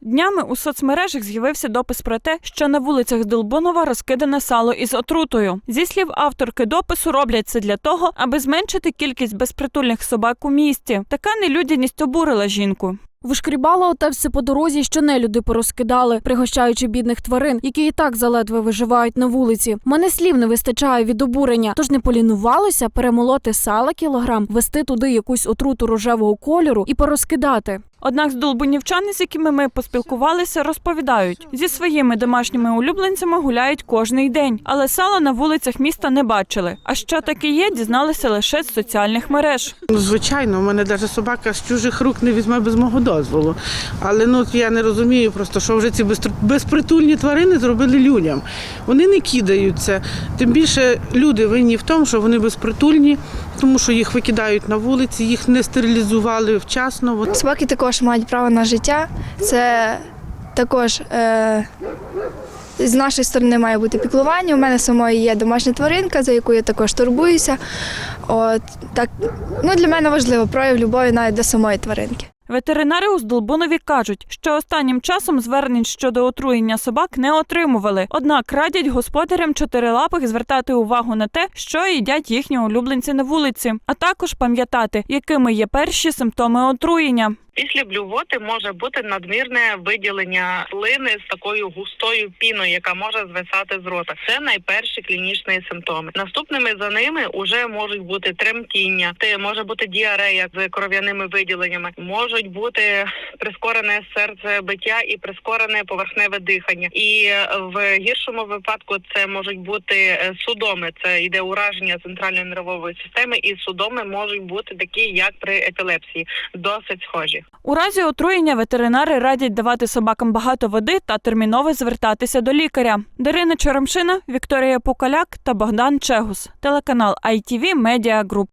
Днями у соцмережах з'явився допис про те, що на вулицях Долбунова розкидане сало із отрутою. Зі слів авторки допису, роблять це для того, аби зменшити кількість безпритульних собак у місті. Така нелюдяність обурила жінку. Вишкрібала оте все по дорозі, що нелюди порозкидали, пригощаючи бідних тварин, які і так заледве виживають на вулиці. Мене слів не вистачає від обурення, тож не полінувалося перемолоти сала кілограм, ввести туди якусь отруту рожевого кольору і порозкидати. Однак здолбунівчани, з якими ми поспілкувалися, розповідають, зі своїми домашніми улюбленцями гуляють кожний день, але сала на вулицях міста не бачили. А що таке є, дізналися лише з соціальних мереж. Ну, звичайно, у мене навіть собака з чужих рук не візьме без мого дозволу. Але ну я не розумію просто, що вже ці безпритульні тварини зробили людям. Вони не кидаються. Тим більше люди винні в тому, що вони безпритульні, тому що їх викидають на вулиці, їх не стерилізували вчасно. Собаки також мають право на життя. Це також е, з нашої сторони має бути піклування. У мене самої є домашня тваринка, за яку я також турбуюся. От так ну для мене важливо прояв любові навіть до самої тваринки. Ветеринари у Здолбунові кажуть, що останнім часом звернень щодо отруєння собак не отримували. Однак радять господарям чотирилапих звертати увагу на те, що їдять їхні улюбленці на вулиці, а також пам'ятати, якими є перші симптоми отруєння. Після блювоти може бути надмірне виділення слини з такою густою піною, яка може звисати з рота. Це найперші клінічні симптоми. Наступними за ними вже можуть бути тремтіння, може бути діарея з кров'яними виділеннями, можуть бути прискорене серцебиття і прискорене поверхневе дихання. І е, в гіршому випадку це можуть бути е, судоми. Це йде ураження центральної нервової системи, і судоми можуть бути такі, як при епілепсії, досить схожі. У разі отруєння ветеринари радять давати собакам багато води та терміново звертатися до лікаря. Дарина Черемшина, Вікторія Пукаляк та Богдан Чегус. Телеканал ITV Media Group.